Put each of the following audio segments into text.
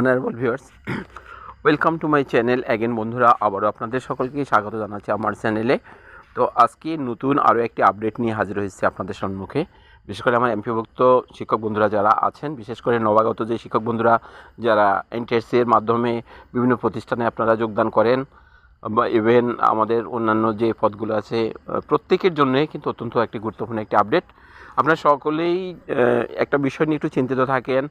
Honourable viewers welcome to my channel again বন্ধুরা, আবারও আপনাদের সকলকে স্বাগত জানাচ্ছি আমার চ্যানেলে তো আজকে নতুন আরও একটি আপডেট নিয়ে হাজির হয়েছে আপনাদের সম্মুখে। বিশেষ করে আমার এমপিভুক্ত শিক্ষক বন্ধুরা যারা আছেন, বিশেষ করে নবাগত যে শিক্ষক বন্ধুরা যারা এনটিএসসি এর মাধ্যমে বিভিন্ন প্রতিষ্ঠানে আপনারা যোগদান করেন বা ইভেন আমাদের অন্যান্য যে পদগুলো আছে প্রত্যেকের জন্যই কিন্তু অত্যন্ত একটি গুরুত্বপূর্ণ একটি আপডেট আপনারা সকলেই একটা বিষয় নিয়ে একটু চিন্তিত থাকেন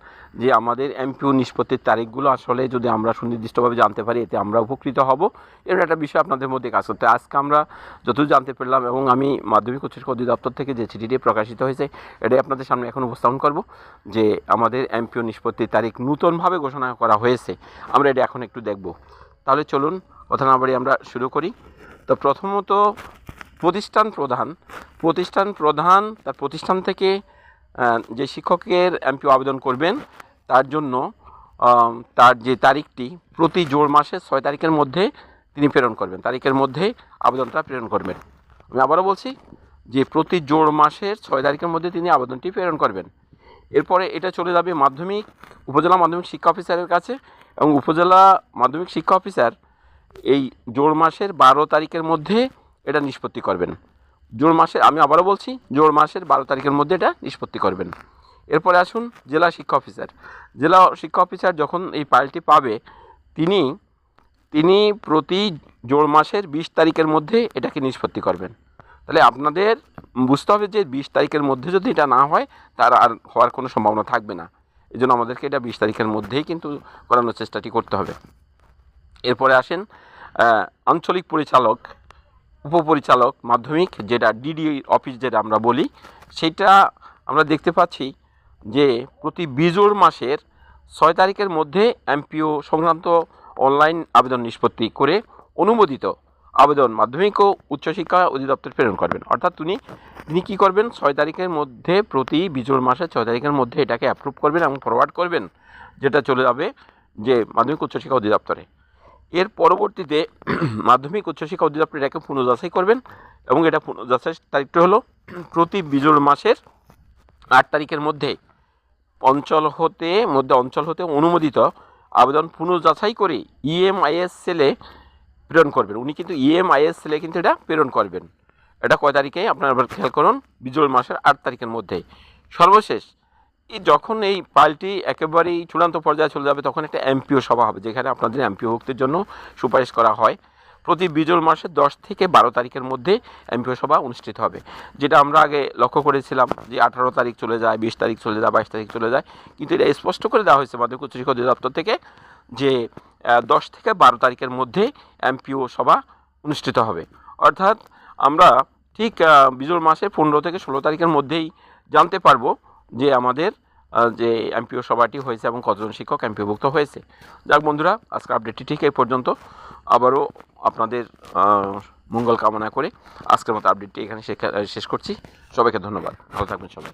যে আমাদের এমপিও নিষ্পত্তির তারিখগুলো আসলে যদি আমরা সুনির্দিষ্টভাবে জানতে পারি, এতে আমরা উপকৃত হব। এর একটা বিষয় আপনাদের মধ্যে কাজ করতে আজকে আমরা যতদূর জানতে পারলাম এবং আমি মাধ্যমিক উচ্চ শিক্ষা অধিদপ্তর থেকে যে চিঠিটি প্রকাশিত হয়েছে, এটাই আপনাদের সামনে এখন উপস্থাপন করব, যে আমাদের এমপিও নিষ্পত্তির তারিখ নূতনভাবে ঘোষণা করা হয়েছে। আমরা এটা এখন একটু দেখব। তাহলে চলুন কথা না বাড়ি আমরা শুরু করি। তো প্রথমত প্রতিষ্ঠান প্রধান। প্রতিষ্ঠান প্রধান, তার প্রতিষ্ঠান থেকে যে শিক্ষকের এমপিও আবেদন করবেন, তার জন্য তার যে তারিখটি, প্রতি জোড় মাসের ছয় তারিখের মধ্যে তিনি প্রেরণ করবেন। তারিখের মধ্যে আবেদনটা প্রেরণ করবেন। আমি আবারও বলছি যে প্রতি জোড় মাসের ছয় তারিখের মধ্যে তিনি আবেদনটি প্রেরণ করবেন। এরপরে এটা চলে যাবে মাধ্যমিক, উপজেলা মাধ্যমিক শিক্ষা অফিসারের কাছে এবং উপজেলা মাধ্যমিক শিক্ষা অফিসার এই জোড় মাসের বারো তারিখের মধ্যে এটা নিষ্পত্তি করবেন। জোড় মাসের, আমি আবারও বলছি জোড় মাসের বারো তারিখের মধ্যে এটা নিষ্পত্তি করবেন। এরপরে আসুন জেলা শিক্ষা অফিসার। জেলা শিক্ষা অফিসার যখন এই ফাইলটি পাবে, তিনি তিনি প্রতি জোড় মাসের বিশ তারিখের মধ্যে এটাকে নিষ্পত্তি করবেন। তাহলে আপনাদের বুঝতে হবে যে বিশ তারিখের মধ্যে যদি এটা না হয়, তার আর হওয়ার কোনো সম্ভাবনা থাকবে না। এই জন্য আমাদেরকে এটা বিশ তারিখের মধ্যেই কিন্তু করানোর চেষ্টাটি করতে হবে। এরপরে আসেন আঞ্চলিক পরিচালক, উপপরিচালক মাধ্যমিক, যেটা ডিডি অফিস যেটা আমরা বলি, সেটা আমরা দেখতে পাচ্ছি যে প্রতি বিজোড় মাসের ছয় তারিখের মধ্যে এমপিও সংক্রান্ত অনলাইন আবেদন নিষ্পত্তি করে অনুমোদিত আবেদন মাধ্যমিক ও উচ্চশিক্ষা অধিদপ্তর প্রেরণ করবেন। অর্থাৎ তিনি তিনি কী করবেন? ছয় তারিখের মধ্যে প্রতি বিজোড় মাসে ছয় তারিখের মধ্যে এটাকে অ্যাপ্রুভ করবেন এবং ফরওয়ার্ড করবেন, যেটা চলে যাবে যে মাধ্যমিক উচ্চশিক্ষা অধিদপ্তরে। পরবর্তীতে মাধ্যমিক উচ্চশিক্ষা অধিদপ্তর এটাকে পুনর্যাচাই করবেন এবং এটা পুনর্যাচাই তারিখটা হলো প্রতি বিজোড় মাসের আট তারিখের মধ্যে অঞ্চল হতে, মধ্যে অঞ্চল হতে অনুমোদিত আবেদন পুনর্যাচাই করে ইএমআইএস সেলে প্রেরণ করবেন। উনি কিন্তু ইএমআইএস সেলে কিন্তু এটা প্রেরণ করবেন। এটা কয় তারিখে? আপনারা খেয়াল করুন, বিজোড় মাসের আট তারিখের মধ্যে। সর্বশেষ যখন এই পাল্টি একেবারেই চূড়ান্ত পর্যায়ে চলে যাবে, তখন একটা এমপিও সভা হবে, যেখানে আপনাদের এমপিও ভুক্তির জন্য সুপারিশ করা হয়। প্রতি বিজোড় মাসের দশ থেকে বারো তারিখের মধ্যে এমপিও সভা অনুষ্ঠিত হবে, যেটা আমরা আগে লক্ষ্য করেছিলাম যে আঠারো তারিখ চলে যায়, বিশ তারিখ চলে যায়, বাইশ তারিখ চলে যায়। কিন্তু এটা স্পষ্ট করে দেওয়া হয়েছে মাধ্যমিক উচ্চশিক্ষা অধিদপ্তর থেকে যে দশ থেকে বারো তারিখের মধ্যে এমপিও সভা অনুষ্ঠিত হবে। অর্থাৎ আমরা ঠিক বিজোড় মাসে পনেরো থেকে ষোলো তারিখের মধ্যেই জানতে পারব যে আমাদের যে এমপিও সভাটি হয়েছে এবং কতজন শিক্ষক এমপিওভুক্ত হয়েছে। যাক বন্ধুরা আজকে আপডেটটি ঠিক এই পর্যন্ত। আবারও আপনাদের মঙ্গল কামনা করে আজকের মতো আপডেটটি এখানে শেষ করছি। সবাইকে ধন্যবাদ। ভালো থাকবেন সবাই।